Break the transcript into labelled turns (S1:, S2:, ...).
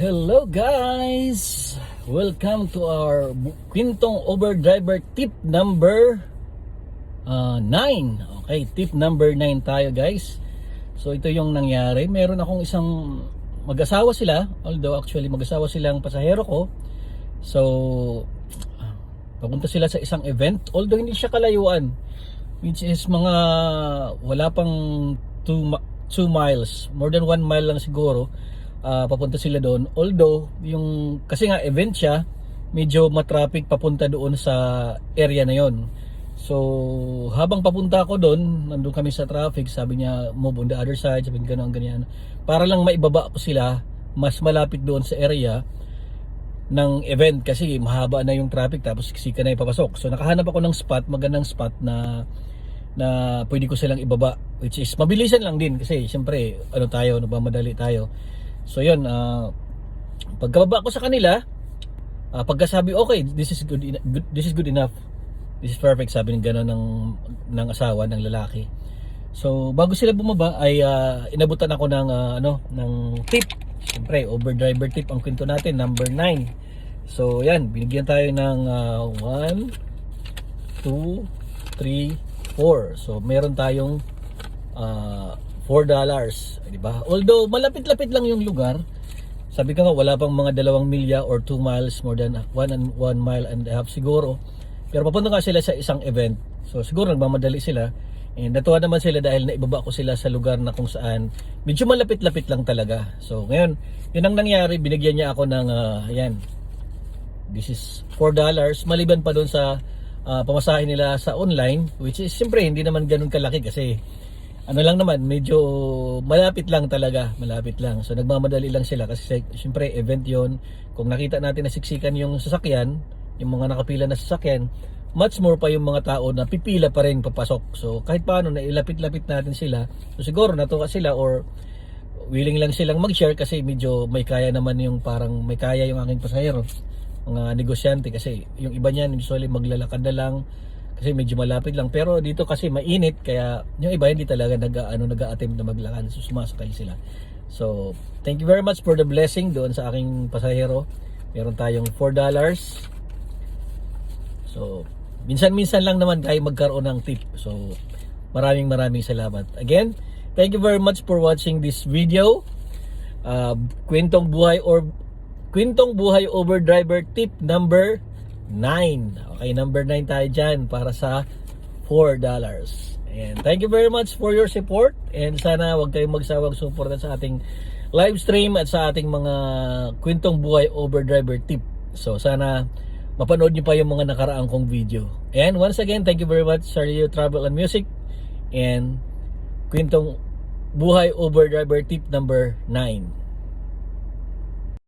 S1: Hello guys! Welcome to our Quintong Overdriver tip number 9. okay, tip number 9 tayo guys. So ito yung nangyari. Meron akong isang mag-asawa sila, although actually mag-asawa silang pasahero ko. So papunta sila sa isang event, although hindi siya kalayuan. Which is mga wala pang 2 miles, more than 1 mile lang siguro ah, papunta sila doon. Although, yung, kasi nga event siya, medyo matraffic papunta doon sa area na yon. So, habang papunta ako doon, nandun kami sa traffic, sabi niya, move on the other side, sabi niya gano'n, ganyan. Para lang maibaba ko sila, mas malapit doon sa area ng event kasi mahaba na yung traffic tapos sika na ipapasok. So nakahanap ako ng spot, magandang spot na na pwede ko silang ibaba which is mabilisan lang din kasi siyempre ano tayo, nagmamadali tayo. So yun, ah pagkababa ko sa kanila, ah pagkasabi okay, this is good, good this is good enough. This is perfect sabi ng gano'n ng ng asawa ng lalaki. So bago sila bumaba ay ah, inabutan ako ng ah, ano ng tip. Siyempre, overdriver tip ang kwento natin, number 9. So yan, binigyan tayo ng 1 2 3 4. So meron tayong ah, 4 dollars, di ba? Although malapit-lapit lang yung lugar. Sabi ko nga wala pang mga dalawang milya or 2 miles more than 1 and 1 mile and a half siguro. Pero papunta nga sila sa isang event. So siguro nagmamadali sila. And natuwa naman sila dahil naibaba ko sila sa lugar na kung saan medyo malapit-lapit lang talaga. So ngayon, yun ang nangyari, binigyan niya ako ng ah, ayan. This is 4 dollars maliban pa doon sa ah, pamasahe nila sa online which is siyempre hindi naman ganun kalaki kasi ano lang naman medyo malapit lang talaga malapit lang. So nagmamadali lang sila kasi siyempre event yon kung nakita natin na siksikan yung sasakyan yung mga nakapila na sasakyan much more pa yung mga tao na pipila pa rin papasok. So kahit paano na ilapit-lapit natin sila. So siguro natuwa sila or willing lang silang mag-share kasi medyo may kaya naman yung parang may kaya yung aking pasahero mga negosyante. Kasi yung iba niyan usually maglalakad na lang kasi medyo malapit lang. Pero dito kasi mainit kaya yung iba hindi talaga nag ano nag-attempt na maglakad so sumasakay sila. So thank you very much for the blessing doon sa aking pasahero. Meron tayong 4 dollars. So minsan-minsan lang naman tayo magkaroon ng tip. So maraming maraming salamat. Again thank you very much for watching this video. Uh, kwentong buhay or kwentong buhay overdriver tip number 9 okay number 9 tayo dyan para sa 4 dollars. And thank you very much for your support. And sana wag kayong magsawag suporta sa ating live stream at sa ating mga kwentong buhay overdriver tip. So sana mapanood nyo pa yung mga nakaraang kong video. And once again thank you very much Sario Travel and Music. And kwentong buhay overdriver tip number 9